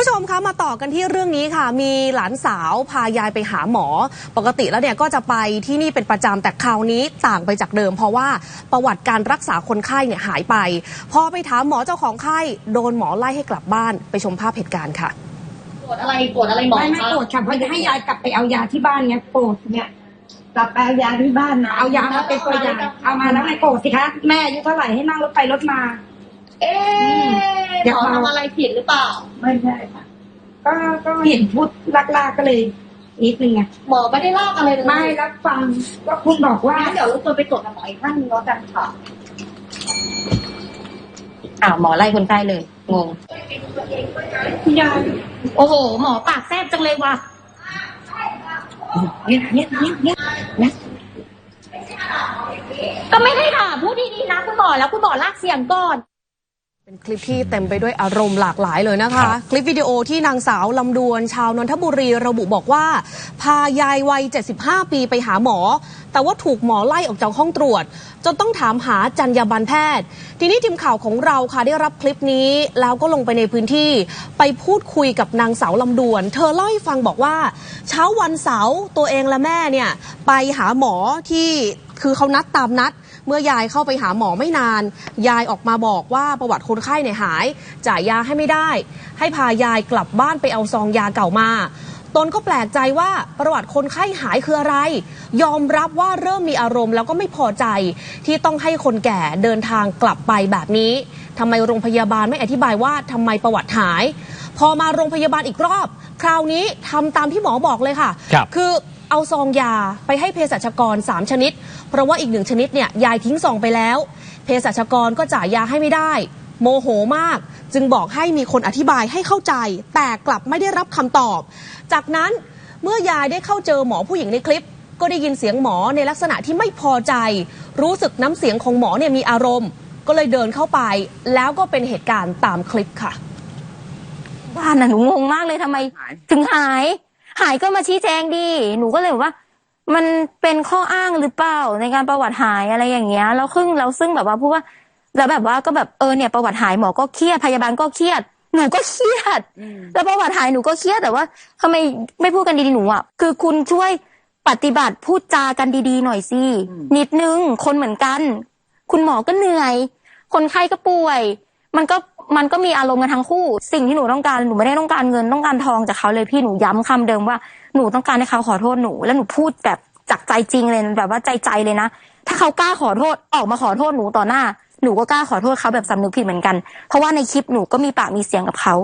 ผู้ชมคะมาต่อกันที่เรื่องนี้ค่ะ มีหลานสาวพายายไปหาหมอ ปกติแล้วเนี่ยก็จะไปที่นี่เป็นประจำแต่คราวนี้ต่างไปจากเดิม เพราะว่าประวัติการรักษาคนไข้เนี่ยหายไป พอไปถามหมอเจ้าของไข้โดนหมอไล่ให้กลับบ้านไปชมภาพเหตุการณ์ค่ะปวดอะไรปวดอะไรหมอไม่ไม่คะโกรธค่ะเพราะจะให้ยายกลับไปเอายาที่บ้านเนี่ยโกรธเนี่ยกลับไปเอายาที่บ้านนะเอายามาเป็นตัวยาเอามาแล้วไม่โกรธสิคะแม่อายุเท่าไหร่ให้นั่งรถไปรถมา เอ๊ะอย่าหมอเมาทำอะไรผิดหรือเปล่า ไม่ใช่ค่ะ ก็ก็เห็นพูดลักลากก็เลยนิดนึงไงหมอไม่ได้ลากอะไรเลยไม่รับฟังก็คุณบอกว่างั้นเดี๋ยวรบกวนไปตรวจกับหมออีกท่านหนึงแล้วกันค่ะ อ้าวหมอไล่คนไข้เลย งง ยายโอ้โห หมอปากแซบจังเลยว่ะเนี่ยเนี่ยเนี่ยเนี่ยนะก็ไม่ได้ค่ะพูดดีๆนะคุณหมอแล้วคุณหมอลากเสียงก่อน เป็นคลิปที่เต็มไปด้วยอารมณ์หลากหลายเลยนะคะ คลิปวิดีโอที่นางสาวลำดวนชาวนนทบุรีระบุบอกว่า พายายวัย 75 ปีไปหาหมอ แต่ว่าถูกหมอไล่ออกจากห้องตรวจ จนต้องถามหาจรรยาบรรณแพทย์ ทีนี้ทีมข่าวของเราค่ะได้รับคลิปนี้แล้วก็ลงไปในพื้นที่ไปพูดคุยกับนางสาวลำดวน เธอเล่าให้ฟังบอกว่า เช้าวันเสาร์ตัวเองและแม่เนี่ยไปหาหมอที่คือเขานัดตามนัด เมื่อยายเข้าไปหาหมอไม่นาน ยายออกมาบอกว่าประวัติคนไข้เนี่ยหาย จ่ายยาให้ไม่ได้ ให้พายายกลับบ้านไปเอาซองยาเก่ามาตนก็แปลกใจว่าประวัติคนไข้หายคืออะไร ยอมรับว่าเริ่มมีอารมณ์แล้วก็ไม่พอใจ ที่ต้องให้คนแก่เดินทางกลับไปแบบนี้ทำไมโรงพยาบาลไม่อธิบายว่าทำไมประวัติหาย พอมาโรงพยาบาลอีกรอบ คราวนี้ทำตามที่หมอบอกเลยค่ะครับคือเอาซองยาไปให้เภสัชกร 3 ชนิด เพราะว่าอีกหนึ่งชนิดเนี่ยยายทิ้งซองไปแล้ว เภสัชกรก็จ่ายยาให้ไม่ได้ โมโหมาก จึงบอกให้มีคนอธิบายให้เข้าใจ แต่กลับไม่ได้รับคำตอบ จากนั้นเมื่อยายได้เข้าเจอหมอผู้หญิงในคลิป ก็ได้ยินเสียงหมอในลักษณะที่ไม่พอใจ รู้สึกน้ำเสียงของหมอเนี่ยมีอารมณ์ ก็เลยเดินเข้าไป แล้วก็เป็นเหตุการณ์ตามคลิปค่ะบ้านน่ะหนูงงมากเลยทำไม ถึงหาย หายก็มาชี้แจงดี หนูก็เลยบอกว่า มันเป็นข้ออ้างหรือเปล่าในการประวัติหายอะไรอย่างเงี้ยแล้วครึ่งเราซึ่งแบบว่าพูดว่าแล้วแบบว่าก็แบบเออเนี่ยประวัติหายหมอก็เครียดพยาบาลก็เครียดหนูก็เครียด แล้วประวัติหายหนูก็เครียดแต่ว่าทำไมไม่พูดกันดีๆหนูอะคือคุณช่วยปฏิบัติพูดจากันดีๆหน่อยสินิดนึงคนเหมือนกัน คุณหมอก็เหนื่อย คนไข้ก็ป่วย มันก็ มันก็มีอารมณ์กันทั้งคู่ สิ่งที่หนูต้องการหนูไม่ได้ต้องการเงินต้องการทองจากเขาเลยพี่หนูย้ำคำเดิมว่าหนูต้องการให้เขาขอโทษหนู แล้วหนูพูดแบบจากใจจริงเลยแบบว่าใจใจเลยนะ ถ้าเขากล้าขอโทษออกมาขอโทษหนูต่อหน้าหนูก็กล้าขอโทษเขาแบบสำนึกผิดเหมือนกัน เพราะว่าในคลิปหนูก็มีปากมีเสียงกับเขา